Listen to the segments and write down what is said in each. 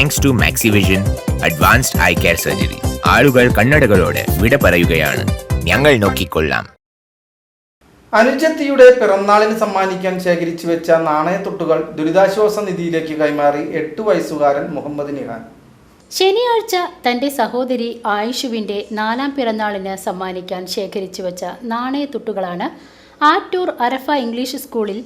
Thanks to Maxivision advanced eye care surgery ആളുകൾ കണ്ണടകളോട് വിട പറയുകയാണ്. ഞങ്ങൾ നോക്കിക്കൊള്ളാം. അനുജത്തിയുടെ പിറന്നാളിന് സമ്മാനിക്കാൻ ശേഖരിച്ചു വെച്ച നാണയത്തൊട്ടുകൾ ദുരിതാശ്വാസ നിധിയിലേക്ക് കൈമാറി എട്ട് വയസ്സുകാരൻ മുഹമ്മദ് നിഹാൻ. ശനിയാഴ്ച തന്റെ സഹോദരി ആയിഷുവിന്റെ നാലാം പിറന്നാളിന് സമ്മാനിക്കാൻ ശേഖരിച്ചു വെച്ച നാണയത്തുട്ടുകളാണ് ആറ്റൂർ അരഫ ഇംഗ്ലീഷ് സ്കൂളിൽ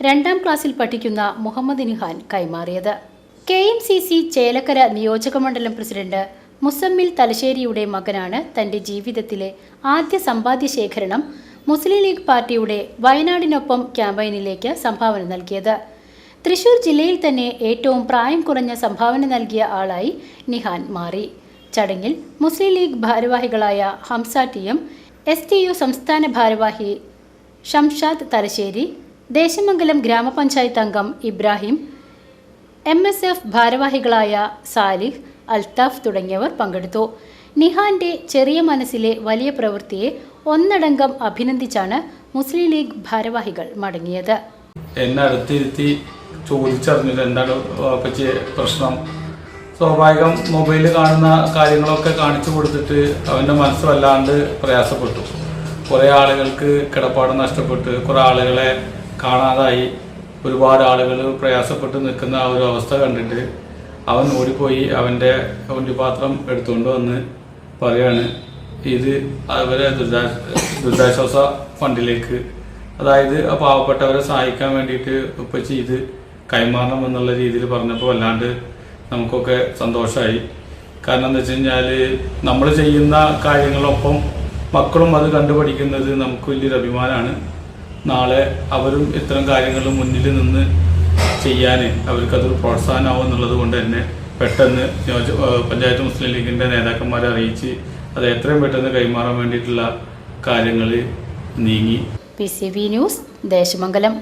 രണ്ടാം ക്ലാസ്സിൽ പഠിക്കുന്ന മുഹമ്മദ് നിഹാൻ കൈമാറിയത്. K M C C Chelakkara നിയോജകമണ്ഡലം പ്രസിഡന്റ് മുസമ്മിൽ തലശ്ശേരിയുടെ മകനാണ് തന്റെ ജീവിതത്തിലെ ആദ്യ സമ്പാദ്യ ശേഖരണം മുസ്ലിം ലീഗ് പാർട്ടിയുടെ വയനാടിനൊപ്പം ക്യാമ്പയിനിലേക്ക് സംഭാവന നൽകിയത്. തൃശൂർ ജില്ലയിൽ തന്നെ ഏറ്റവും പ്രായം കുറഞ്ഞ സംഭാവന നൽകിയ ആളായി നിഹാൻ മാറി. ചടങ്ങിൽ മുസ്ലിം ലീഗ് ഭാരവാഹികളായ Hamsa T M S T U സംസ്ഥാന ഭാരവാഹി ഷംഷാദ് തലശ്ശേരി ദേശമംഗലം ഗ്രാമപഞ്ചായത്ത് അംഗം ഇബ്രാഹിം എം എസ് എഫ് ഭാരവാഹികളായ സാലിഹ് അൽത്താഫ് തുടങ്ങിയവർ പങ്കെടുത്തു. നിഹാന്റെ ചെറിയ മനസ്സിലെ വലിയ പ്രവൃത്തിയെ ഒന്നടങ്കം അഭിനന്ദിച്ചാണ് മുസ്ലിം ലീഗ് ഭാരവാഹികൾ മടങ്ങിയത്. എന്നെ അടുത്തിരുത്തി ചോദിച്ചറിഞ്ഞത് എന്താണ് പറ്റിയ പ്രശ്നം. സ്വാഭാവികം മൊബൈലിൽ കാണുന്ന കാര്യങ്ങളൊക്കെ കാണിച്ചു കൊടുത്തിട്ട് അവന്റെ മനസ്സ് വല്ലാണ്ട് പ്രയാസപ്പെട്ടു. കുറേ ആളുകൾക്ക് കിടപ്പാടം നഷ്ടപ്പെട്ട്. കുറേ ആളുകളെ കാണാതായി. ഒരുപാട് ആളുകൾ പ്രയാസപ്പെട്ട് നിൽക്കുന്ന ആ ഒരു അവസ്ഥ കണ്ടിട്ട് അവൻ ഓടിപ്പോയി അവന്റെ പാത്രം എടുത്തുകൊണ്ട് വന്ന് പറയാണ് ഇത് അവരെ ദുരിതാ ദുരിതാശ്വാസ ഫണ്ടിലേക്ക് അതായത് ആ പാവപ്പെട്ടവരെ സഹായിക്കാൻ വേണ്ടിയിട്ട് ഉപ്പച്ചി ഇത് കൈമാറണം എന്നുള്ള രീതിയിൽ പറഞ്ഞപ്പോൾ അല്ലാണ്ട് നമുക്കൊക്കെ സന്തോഷമായി കാരണം എന്താ വെച്ച് കഴിഞ്ഞാൽ നമ്മൾ ചെയ്യുന്ന കാര്യങ്ങളൊപ്പം മക്കളും അത് കണ്ടുപഠിക്കുന്നത് നമുക്ക് വലിയൊരു അഭിമാനമാണ്. നാളെ അവരും ഇത്തരം കാര്യങ്ങൾ മുന്നിൽ നിന്ന് ചെയ്യാൻ അവർക്കതൊരു പ്രോത്സാഹനമാവും എന്നുള്ളത് കൊണ്ട് തന്നെ പെട്ടെന്ന് നിയോജ പഞ്ചായത്ത് മുസ്ലിം ലീഗിന്റെ നേതാക്കന്മാരെ അറിയിച്ച് അത് എത്രയും പെട്ടെന്ന് കൈമാറാൻ വേണ്ടിയിട്ടുള്ള കാര്യങ്ങൾ നീങ്ങി. P C B news Desamangalam.